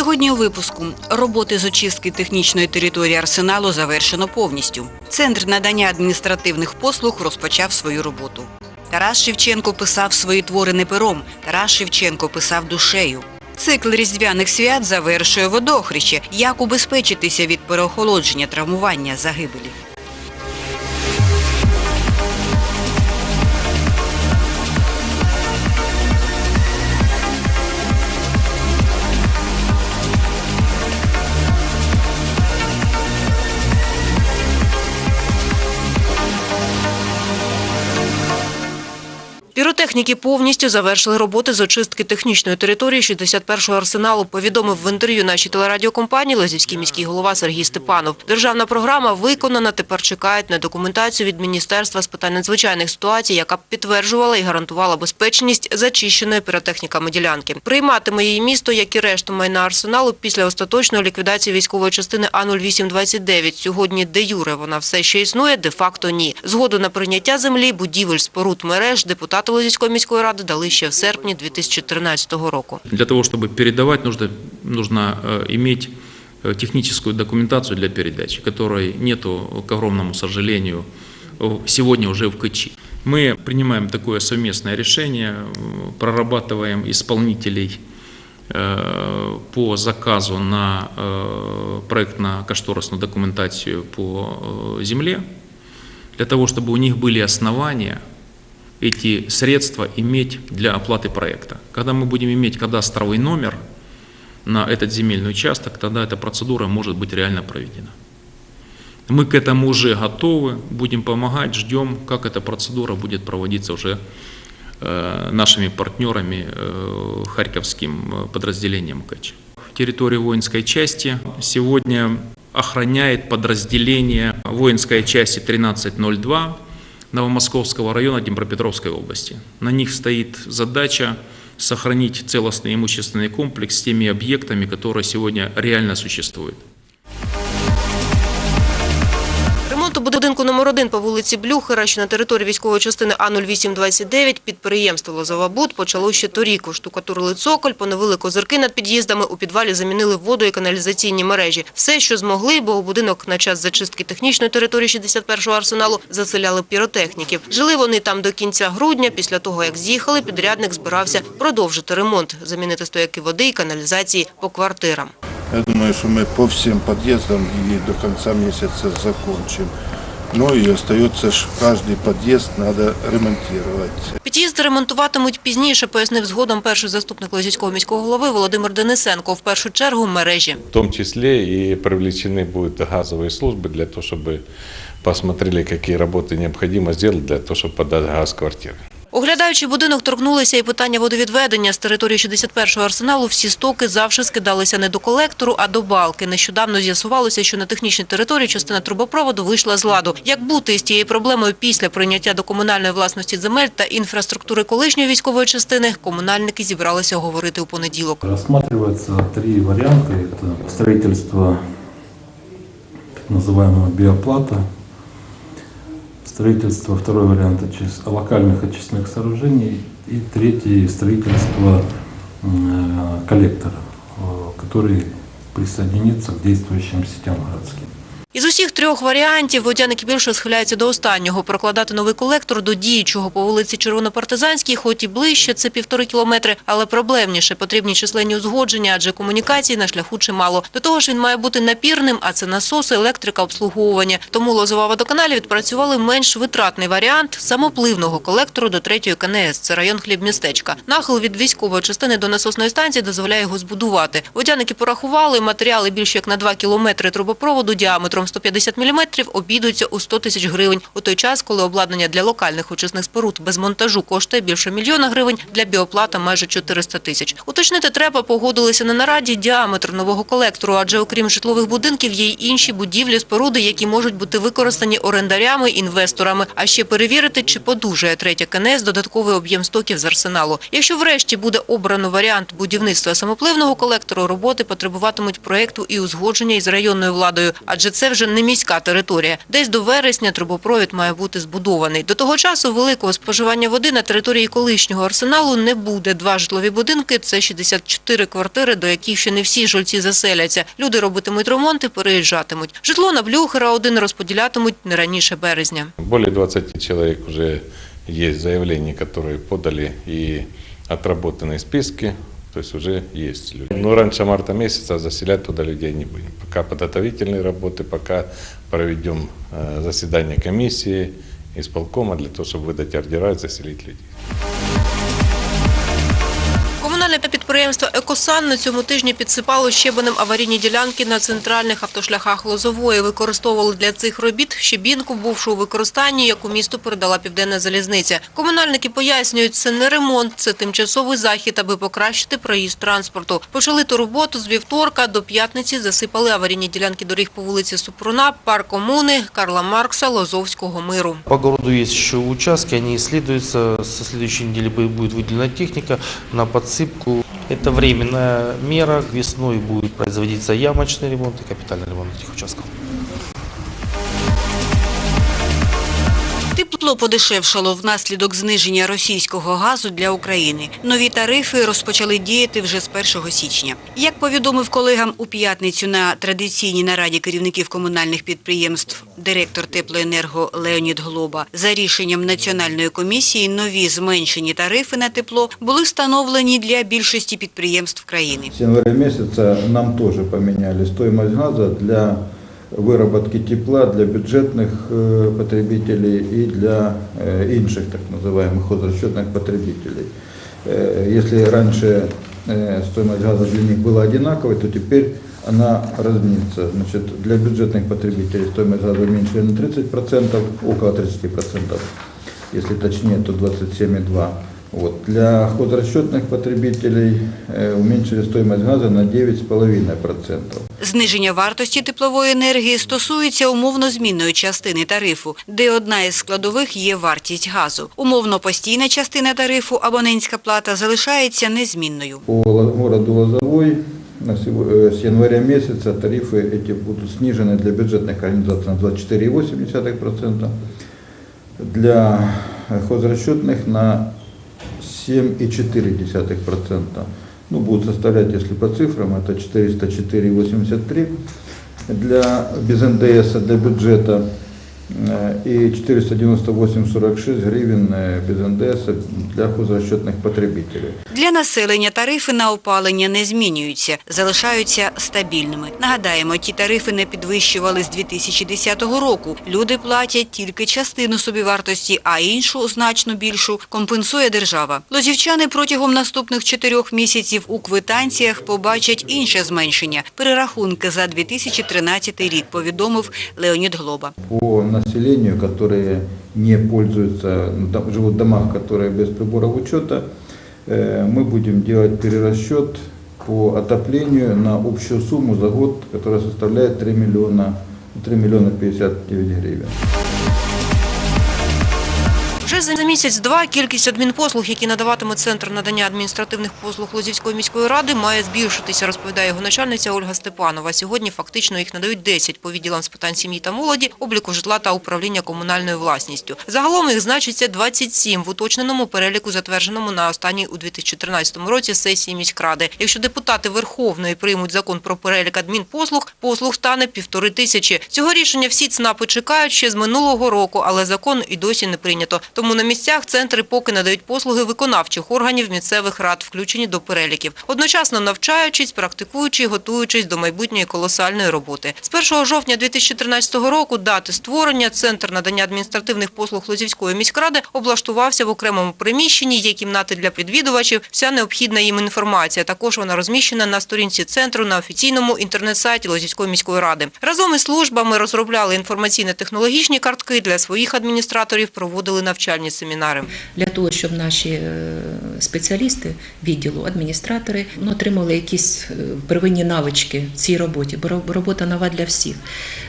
Сьогодні у випуску роботи з очистки технічної території арсеналу завершено повністю. Центр надання адміністративних послуг розпочав свою роботу. Тарас Шевченко писав свої твори не пером. Тарас Шевченко писав душею. Цикл різдвяних свят завершує водохреще. Як убезпечитися від переохолодження, травмування, загибелі. Піротехніки повністю завершили роботи з очистки технічної території 61-го арсеналу, повідомив в інтерв'ю нашій телерадіокомпанії Лозівський міський голова Сергій Степанов. Державна програма виконана, тепер чекають на документацію від Міністерства з питань надзвичайних ситуацій, яка б підтверджувала і гарантувала безпечність зачищеної піротехніками ділянки. Прийматиме її місто, як і решту майна арсеналу, після остаточної ліквідації військової частини А-0829. Сьогодні де юре вона все ще існує, де-факто ні. Згоду на прийняття землі, будівель, споруд, мереж депутати Лозівської міської ради дали ще в серпні 2013 року. Для того, чтобы передавать, нужно, нужно э, иметь э, техническую документацию для передачи, которой нету, к огромному сожалению, э, сегодня уже в КЧИ. Мы принимаем такое совместное решение, э, прорабатываем исполнителей э, по заказу на э, проектно-кошторисную документацию по э, земле, для того, чтобы у них были основания эти средства иметь для оплаты проекта. Когда мы будем иметь кадастровый номер на этот земельный участок, тогда эта процедура может быть реально проведена. Мы к этому уже готовы, будем помогать, ждем, как эта процедура будет проводиться уже э, нашими партнерами, э, харьковским э, подразделением КЧ. Территория воинской части сегодня охраняет подразделение воинской части 1302 Новомосковского района Днепропетровской области. На них стоит задача сохранить целостный имущественный комплекс с теми объектами, которые сегодня реально существуют. Ремонту будинку номер 1 по вулиці Блюхера, що на території військової частини А-0829, підприємство «Лозовабуд» почало ще торік. Штукатурили цоколь, поновили козирки над під'їздами, у підвалі замінили воду і каналізаційні мережі. Все, що змогли, бо у будинок на час зачистки технічної території 61-го арсеналу заселяли піротехніків. Жили вони там до кінця грудня. Після того, як з'їхали, підрядник збирався продовжити ремонт, замінити стояки води і каналізації по квартирам. Я думаю, что мы по всем подъездам и до конца месяца закончим. Ну и остается ж каждый подъезд надо ремонтировать. Під'їзди ремонтуватимуть пізніше, пояснив згодом перший заступник Лозівського міського голови Володимир Денисенко. В першу чергу мережі. В том числе и привлечены будут газовые службы для того, чтобы посмотрели, какие работы необходимо сделать для того, чтобы подать газ в квартиры. Оглядаючи будинок, торкнулися і питання водовідведення. З території 61-го арсеналу всі стоки завжди скидалися не до колектору, а до балки. Нещодавно з'ясувалося, що на технічній території частина трубопроводу вийшла з ладу. Як бути з тією проблемою після прийняття до комунальної власності земель та інфраструктури колишньої військової частини, комунальники зібралися говорити у понеділок. Рассматривается три варианта. Это строительство так называемого биоплата, строительство, второй вариант очис- локальных очистных сооружений и третий строительство э, коллектора, э, который присоединится к действующим сетям городским. Із усіх трьох варіантів водяники більше схиляються до останнього. Прокладати новий колектор до діючого по вулиці Червонопартизанській, хоч і ближче, це півтори кілометри, але проблемніше. Потрібні численні узгодження, адже комунікацій на шляху чимало. До того ж, він має бути напірним, а це насоси, електрика, обслуговування. Тому Лозова водоканалі відпрацювали менш витратний варіант самопливного колектору до третьої КНС. Це район хлібмістечка. Нахил від військової частини до насосної станції дозволяє його збудувати. Водяники порахували, матеріали більше як на 2 кілометри трубопроводу діаметром 150 мм обійдуться у 100 тисяч гривень. У той час, коли обладнання для локальних очисних споруд без монтажу коштує більше мільйона гривень, для біоплата майже 400 тисяч. Уточнити треба, погодилися на нараді діаметр нового колектору, адже окрім житлових будинків є й інші будівлі, споруди, які можуть бути використані орендарями, інвесторами. А ще перевірити, чи подужає третя КНС додатковий об'єм стоків з арсеналу. Якщо врешті буде обрано варіант будівництва самопливного колектору, роботи потребуватимуть проєкту і узгодження із районною владою, адже це вже не міська територія. Десь до вересня трубопровід має бути збудований. До того часу великого споживання води на території колишнього арсеналу не буде. Два житлові будинки – це 64 квартири, до яких ще не всі жильці заселяться. Люди робитимуть ремонт і переїжджатимуть. Житло на Блюхера один розподілятимуть не раніше березня. Более 20 человек уже есть заявления, которые подали и отработанные списки, то есть уже есть люди. Но раньше марта месяца заселять туда людей не будем. Пока подготовительные работы, пока проведем э, заседание комиссии, исполкома для того, чтобы выдать ордера и заселить людей. Комунальне підприємство «Екосан» на цьому тижні підсипало щебенем аварійні ділянки на центральних автошляхах Лозової. Використовували для цих робіт щебінку, бувшу у використанні, яку місту передала Південна залізниця. Комунальники пояснюють, це не ремонт, це тимчасовий захід, аби покращити проїзд транспорту. Почали ту роботу з вівторка до п'ятниці засипали аварійні ділянки доріг по вулиці Супруна, парк комуни, Карла Маркса, Лозовського миру. По городу есть еще участки, они исследуются. Со следующей недели бу- будет выделена техника на подсыпку. Это временная мера. Весной будет производиться ямочный ремонт и капитальный ремонт этих участков. Тепло подешевшало внаслідок зниження російського газу для України. Нові тарифи розпочали діяти вже з 1 січня. Як повідомив колегам у п'ятницю на традиційній нараді керівників комунальних підприємств директор теплоенерго Леонід Глоба, за рішенням національної комісії нові зменшені тарифи на тепло були встановлені для більшості підприємств країни. С января месяца нам тоже поменяли стоимость газа для выработки тепла для бюджетных э, потребителей и для э, інших так называемых хозрасчетных потребителей. Э, Если раньше э, стоимость газа для них была одинаковой, то теперь она разнится. Значит, для бюджетных потребителей стоимость газа уменьшили на 30%, около 30%. Если точнее, то 27,2%. Вот. Для хозрасчетных потребителей э, уменьшили стоимость газа на 9,5%. Зниження вартості теплової енергії стосується умовно змінної частини тарифу, де одна із складових є вартість газу. Умовно постійна частина тарифу абонентська плата залишається незмінною. По Ло- городу Лозовой на сего- э, с января месяца тарифы эти будут снижены для бюджетных организаций на 24,8%, для э, хозрасчетных на 7,4%. Ну, будут составлять, если по цифрам, это 404,83 для без НДС для бюджета э, и 498,46 гривен э, без НДС для хозрасчетных потребителей. Для населення тарифи на опалення не змінюються, залишаються стабільними. Нагадаємо, ті тарифи не підвищували з 2010 року. Люди платять тільки частину собівартості, а іншу, значно більшу, компенсує держава. Лозівчани протягом наступних чотирьох місяців у квитанціях побачать інше зменшення – перерахунки за 2013 рік, повідомив Леонід Глоба. По населению, которые не пользуются, ну, там живут в домах, которые без приборов учета, э, мы будем делать перерасчет по отоплению на общую сумму за год, которая составляет 3 миллиона, 3 миллиона 59 гривен. Вже за місяць-два кількість адмінпослуг, які надаватиме Центр надання адміністративних послуг Лозівської міської ради, має збільшитися, розповідає його начальниця Ольга Степанова. Сьогодні фактично їх надають 10 по відділам з питань сім'ї та молоді, обліку житла та управління комунальною власністю. Загалом їх значиться 27 в уточненому переліку, затвердженому на останній у 2014 році сесії міськради. Якщо депутати Верховної приймуть закон про перелік адмінпослуг, послуг стане півтори тисячі. Цього рішення всі ЦНАПи чекають ще з минулого року, але закон і досі не прийнято. Тому на місцях центри поки надають послуги виконавчих органів місцевих рад, включені до переліків. Одночасно навчаючись, практикуючи готуючись до майбутньої колосальної роботи. З 1 жовтня 2013 року дати створення Центр надання адміністративних послуг Лозівської міськради облаштувався в окремому приміщенні, є кімнати для відвідувачів, вся необхідна їм інформація. Також вона розміщена на сторінці центру на офіційному інтернет-сайті Лозівської міської ради. Разом із службами розробляли інформаційно-технологічні картки для своїх адміністраторів, проводили навчальні семінари. для того, щоб наші е, спеціалісти відділу, адміністратори ну, отримали якісь е, первинні навички в цій роботі, бо робота нова для всіх.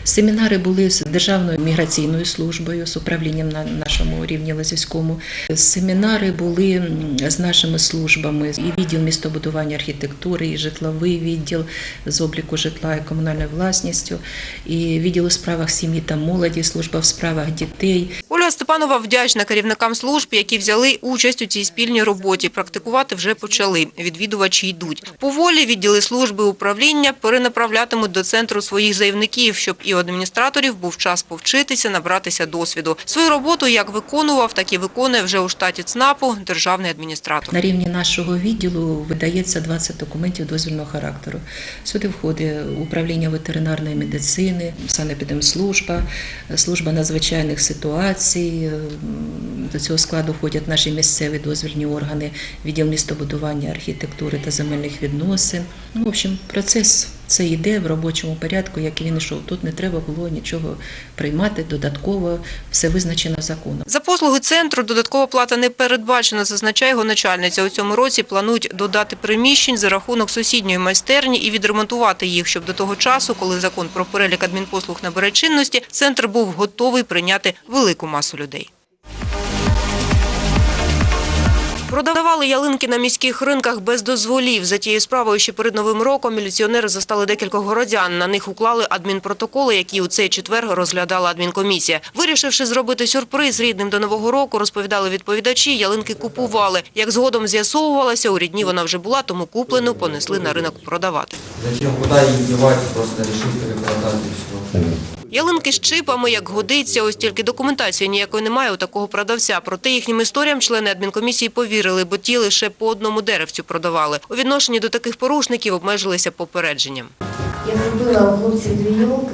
Семінари були з Державною міграційною службою, з управлінням на нашому рівні Лазівському. Семінари були з нашими службами, і відділ містобудування архітектури, і житловий відділ з обліку житла і комунальною власністю, і відділ у справах сім'ї та молоді, служба в справах дітей. Ольга Степанова вдячна керівникам служб, які взяли участь у цій спільній роботі. Практикувати вже почали. Відвідувачі йдуть. Поволі відділи служби управління перенаправлятимуть до центру своїх заявників, щоб і у адміністраторів був час повчитися, набратися досвіду. Свою роботу як виконував, так і виконує вже у штаті ЦНАПу державний адміністратор. На рівні нашого відділу видається 20 документів дозвільного характеру. Сюди входить управління ветеринарної медицини, санепідемслужба, служба надзвичайних ситуацій. До цього складу входять наші місцеві дозвільні органи, відділ містобудування, архітектури та земельних відносин. Ну, в общем, процес це йде в робочому порядку, як він йшов. Тут не треба було нічого приймати додатково, все визначено законом. За послуги центру додаткова плата не передбачена, зазначає його начальниця. У цьому році планують додати приміщень за рахунок сусідньої майстерні і відремонтувати їх, щоб до того часу, коли закон про перелік адмінпослуг набере чинності, центр був готовий прийняти велику масу людей. Продавали ялинки на міських ринках без дозволів. За тією справою ще перед Новим роком міліціонери застали декількох городян. На них уклали адмінпротоколи, які у цей четвер розглядала адмінкомісія. Вирішивши зробити сюрприз рідним до Нового року, розповідали відповідачі, ялинки купували. Як згодом з'ясовувалося, у рідні вона вже була, тому куплену понесли на ринок продавати. Зачем, куда их девать, просто решил перепродать все. Ялинки з чипами, як годиться, ось тільки документації ніякої немає у такого продавця. Проте їхнім історіям члени адмінкомісії повірили, бо ті лише по одному деревцю продавали. У відношенні до таких порушників обмежилися попередженням. Я купила у хлопців дві йолки.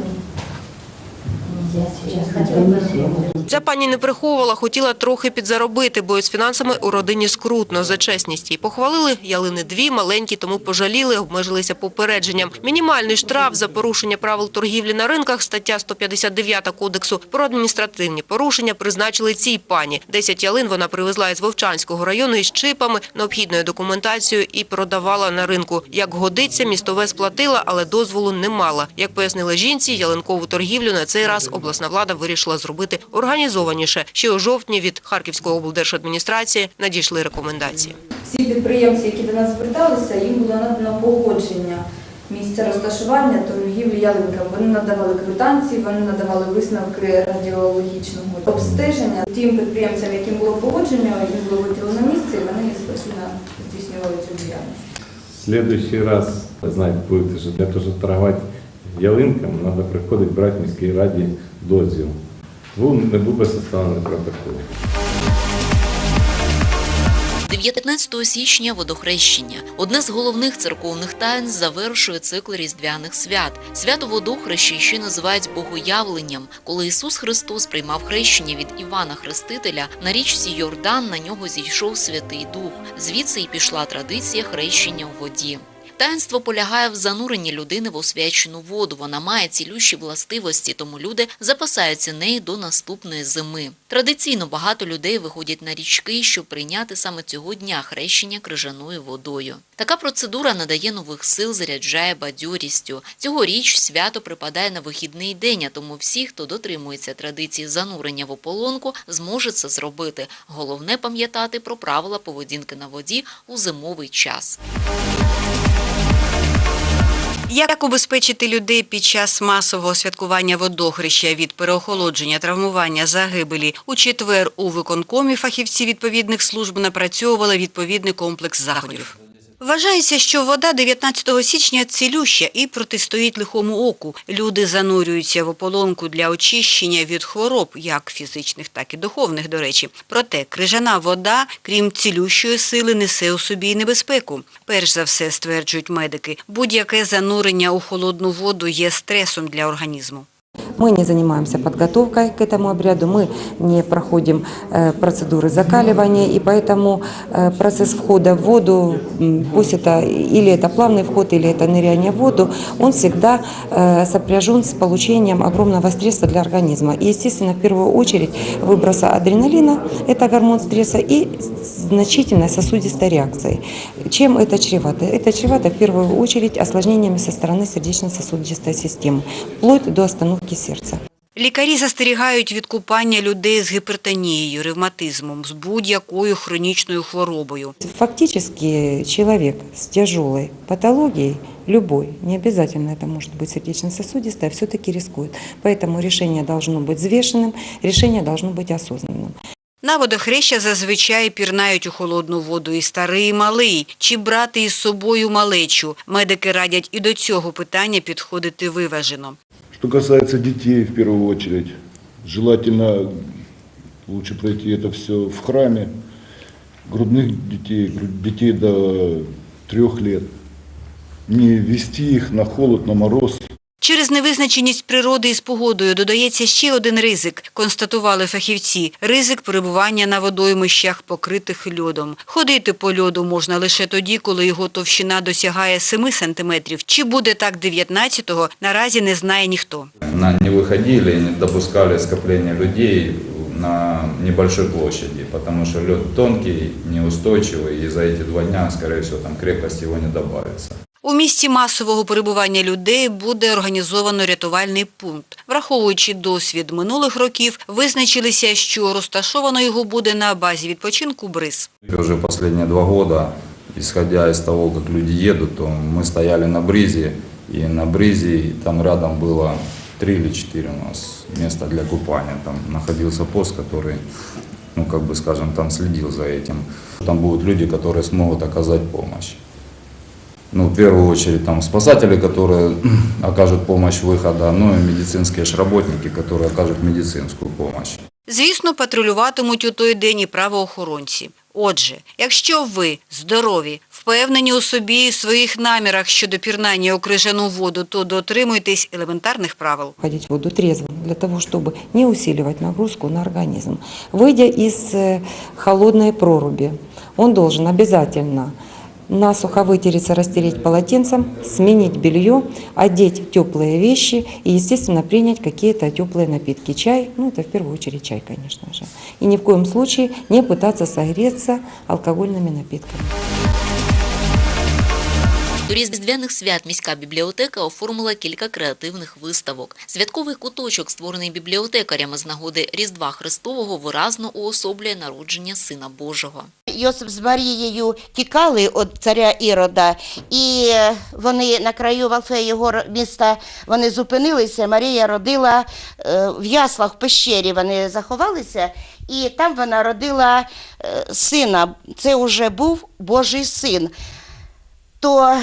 Ця пані не приховувала, хотіла трохи підзаробити, бо із фінансами у родині скрутно. За чесність її похвалили, ялини дві, маленькі, тому пожаліли, обмежилися попередженням. Мінімальний штраф за порушення правил торгівлі на ринках, стаття 159 Кодексу про адміністративні порушення призначили цій пані. Десять ялин вона привезла із Вовчанського району із чипами, необхідною документацією і продавала на ринку. Як годиться, містове сплатила, але дозволу не мала. Як пояснили жінці, ялинкову торгівлю на цей раз обласна влада вирішила зробити організованіше. Ще у жовтні від Харківської облдержадміністрації надійшли рекомендації. Всі підприємці, які до нас зверталися, їм було надано погодження місця розташування торгівлі ялинками. Вони надавали квитанції, вони надавали висновки радіологічного обстеження. Тим підприємцям, яким було погодження, їм було виділено місце, і вони спокійно здійснювали цю діяльність. В следующий раз, знаете, будет уже для того, чтобы торговать ялинками, надо приходить брати в міській раді дозвіл. Був, не був би составлений протокол. 19 січня водохрещення. Одне з головних церковних таїн завершує цикл різдвяних свят. Свято водохреща ще називають богоявленням. Коли Ісус Христос приймав хрещення від Івана Хрестителя, на річці Йордан на нього зійшов Святий Дух. Звідси і пішла традиція хрещення у воді. Таїнство полягає в зануренні людини в освячену воду. Вона має цілющі властивості, тому люди запасаються нею до наступної зими. Традиційно багато людей виходять на річки, щоб прийняти саме цього дня хрещення крижаною водою. Така процедура надає нових сил, заряджає бадьорістю. Цьогоріч свято припадає на вихідний день, а тому всі, хто дотримується традиції занурення в ополонку, зможе це зробити. Головне пам'ятати про правила поведінки на воді у зимовий час. Як убезпечити людей під час масового святкування водохреща від переохолодження, травмування, загибелі? У четвер у виконкомі фахівці відповідних служб напрацьовували відповідний комплекс заходів. Вважається, що вода 19 січня цілюща і протистоїть лихому оку. Люди занурюються в ополонку для очищення від хвороб, як фізичних, так і духовних, до речі. Проте крижана вода, крім цілющої сили, несе у собі небезпеку. Перш за все, стверджують медики, будь-яке занурення у холодну воду є стресом для організму. Мы не занимаемся подготовкой к этому обряду, мы не проходим э, процедуры закаливания, и поэтому э, процесс входа в воду, пусть это или это плавный вход, или это ныряние в воду, он всегда э, сопряжен с получением огромного стресса для организма. И, естественно, в первую очередь выброса адреналина, это гормон стресса, и значительной сосудистой реакцией. Чем это чревато? Это чревато в первую очередь осложнениями со стороны сердечно-сосудистой системы, вплоть до остановки сердца. Лікарі застерігають від купання людей з гіпертонією, ревматизмом, з будь-якою хронічною хворобою. Фактически человек с тяжелой патологией, любой, не обязательно это может быть сердечно-сосудистая, все-таки рискует. Поэтому решение должно быть взвешенным, решение должно быть осознанным. На водохреща зазвичай пірнають у холодну воду і старий, і малий. Чи брати із собою малечу? Медики радять і до цього питання підходити виважено. Что касается детей, в первую очередь, желательно лучше пройти это все в храме. Грудных детей, детей до трех лет. Не вести их на холод, на мороз. Через невизначеність природи із погодою додається ще один ризик, констатували фахівці – ризик перебування на водоймищах, покритих льодом. Ходити по льоду можна лише тоді, коли його товщина досягає 7 сантиметрів. Чи буде так 19-го, наразі не знає ніхто. на, не выходили, не допускали скопления людей на небольшой площади, потому что лед тонкий, неустойчивый, и за эти два дня, скорее всего, там крепость его не добавится. У місці масового перебування людей буде організовано рятувальний пункт. Враховуючи досвід минулих років, визначилися, що розташовано його буде на базі відпочинку Бриз. Уже последние два года, исходя из того, как люди едут, то мы стояли на бризе, и на бризе там рядом было три или четыре у нас места для купания. Там находился пост, который, ну, как бы скажем, там следил за этим. Там будут люди, которые смогут оказать помощь. Ну, в первую очередь, там спасатели, которые окажут помощь выхода, ну и медицинские ж работники, которые окажут медицинскую помощь. Звісно, патрулюватимуть у той день і правоохоронці. Отже, якщо ви здорові, впевнені у собі і своїх намірах щодо пірнання у крижану воду, то дотримуйтесь елементарних правил. Входить в воду трезвым для того, чтобы не усиливать нагрузку на организм. Выйдя из э, холодной проруби, он должен обязательно насухо вытереться, растереть полотенцем, сменить белье, одеть теплые вещи и, естественно, принять какие-то теплые напитки. Чай, ну это в первую очередь чай, конечно же. И ни в коем случае не пытаться согреться алкогольными напитками. До різдвяних свят міська бібліотека оформила кілька креативних виставок. Святковий куточок, створений бібліотекарями з нагоди Різдва Христового, виразно уособлює народження Сина Божого. Йосип з Марією тікали від царя Ірода, і вони на краю Валфеєго міста вони зупинилися. Марія родила е, в яслах в пещері. Вони заховалися, і там вона родила е, сина. Це вже був Божий син. То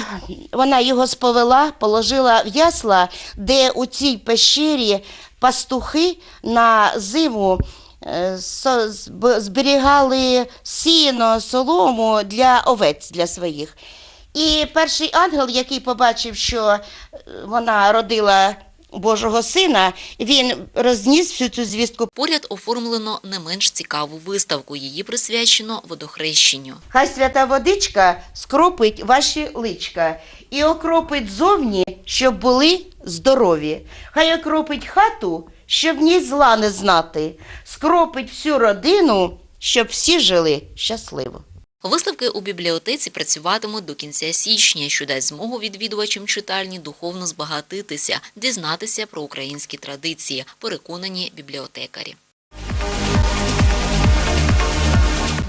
вона його сповела, положила в ясла, де у цій пещері пастухи на зиму е, зберігали сіно, солому для овець для своїх. І перший ангел, який побачив, що е, вона родила Божого сина, він розніс всю цю звістку. Поряд оформлено не менш цікаву виставку. Її присвячено водохрещенню. Хай свята водичка скропить ваші личка і окропить зовні, щоб були здорові. Хай окропить хату, щоб в ній зла не знати. Скропить всю родину, щоб всі жили щасливо. Виставки у бібліотеці працюватимуть до кінця січня, що дасть змогу відвідувачам читальні духовно збагатитися, дізнатися про українські традиції, переконані бібліотекарі.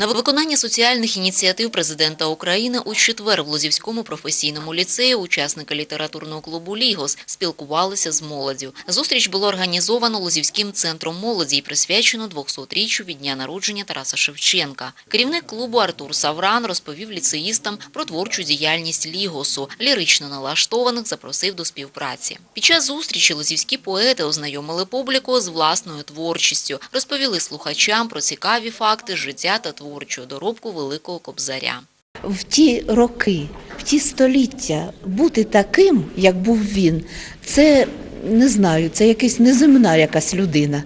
На виконання соціальних ініціатив президента України у четвер в Лозівському професійному ліцеї учасники літературного клубу Лігос спілкувалися з молоддю. Зустріч було організовано Лозівським центром молоді і присвячено 200-річчю від дня народження Тараса Шевченка. Керівник клубу Артур Савран розповів ліцеїстам про творчу діяльність Лігосу. Лірично налаштованих запросив до співпраці. Під час зустрічі лозівські поети ознайомили публіку з власною творчістю, розповіли слухачам про цікаві факти життя та творчу доробку великого кобзаря. в ті роки, в ті століття бути таким, як був він, це не знаю, це якась неземна якась людина.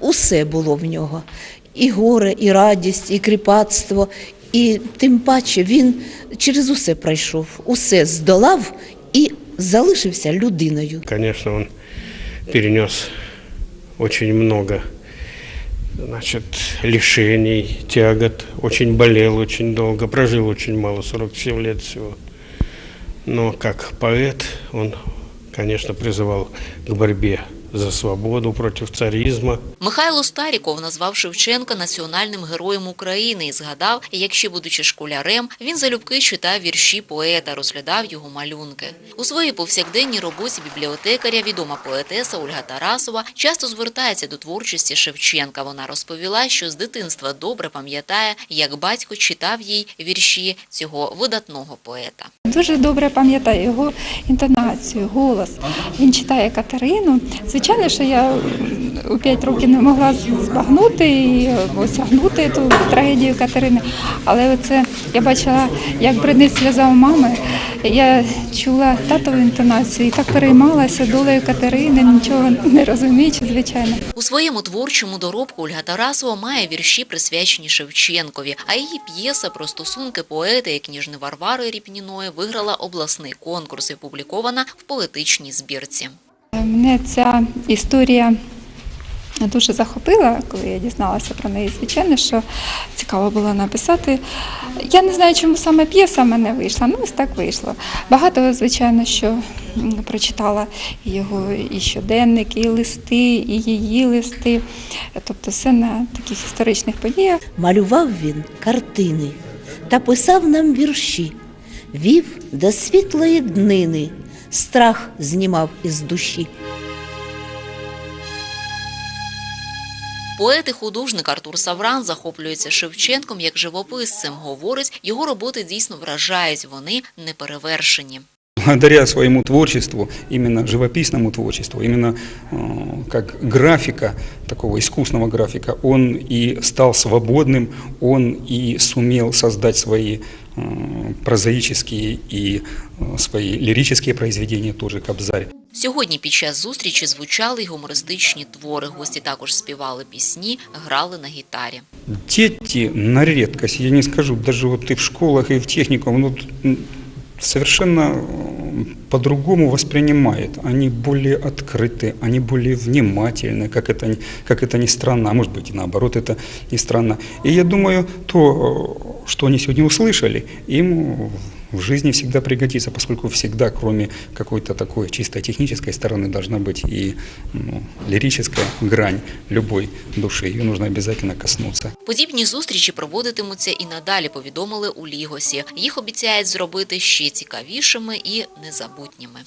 Усе було в нього. І горе, і радість, і кріпацтво. І тим паче він через усе пройшов, усе здолав і залишився людиною. Конечно, он перенес очень много значит, лишений, тягот, очень болел очень долго, прожил очень мало, 47 лет всего. Но как поэт он, конечно, призывал к борьбе за свободу против царизма. Михайло Старіков назвав Шевченка національним героєм України і згадав, як ще будучи школярем, він залюбки читав вірші поета, розглядав його малюнки. У своїй повсякденній роботі бібліотекаря відома поетеса Ольга Тарасова часто звертається до творчості Шевченка. Вона розповіла, що з дитинства добре пам'ятає, як батько читав їй вірші цього видатного поета. Дуже добре пам'ятаю його інтонацію, голос. Він читає Катерину. Звичайно, що я у 5 років не могла збагнути і осягнути ту трагедію Катерини. Але оце я бачила, як бринить у мами. Я чула татову інтонацію і так переймалася долею Катерини, нічого не розуміючи, звичайно. У своєму творчому доробку Ольга Тарасова має вірші, присвячені Шевченкові, а її п'єса про стосунки поета і княжни Варвари Ріпніної виграла обласний конкурс і опублікована в поетичній збірці. Мене ця історія дуже захопила, коли я дізналася про неї. Звичайно, що цікаво було написати. Я не знаю, чому саме п'єса мене вийшла. Ну, ось так вийшло. Багато, звичайно, що прочитала його і щоденники, і листи, і її листи. Тобто все на таких історичних подіях. Малював він картини та писав нам вірші, вів до світлої днини, страх знімав із душі. Поет і художник Артур Савран захоплюється Шевченком як живописцем. Говорить, його роботи дійсно вражають, вони неперевершені благодаря своему творчеству, именно живописному творчеству, именно э, как графика, такого искусного графика, он и стал свободным, он и сумел создать свои э, прозаические и э, свои лирические произведения, тоже Кобзарь. Сьогодні під час зустрічі звучали й гумористичні твори. Гості також співали пісні, грали на гітарі. Дети на редкость, я не скажу, даже вот и в школах, и в техникум, ну, м, совершенно э, по-другому воспринимают. Они более открыты, они более внимательны, как это, ни- как это ни странно, а может быть и наоборот это не странно. И я думаю, то, э, что они сегодня услышали, им в жизни всегда пригодится, поскольку всегда, кроме какой-то такой чисто технической стороны, должна быть и ну, лирическая грань любой души. Ее нужно обязательно коснуться. Подібні зустрічі проводитимуться і надалі, повідомили у Лігосі. Їх обіцяють зробити ще цікавішими і незабутніми.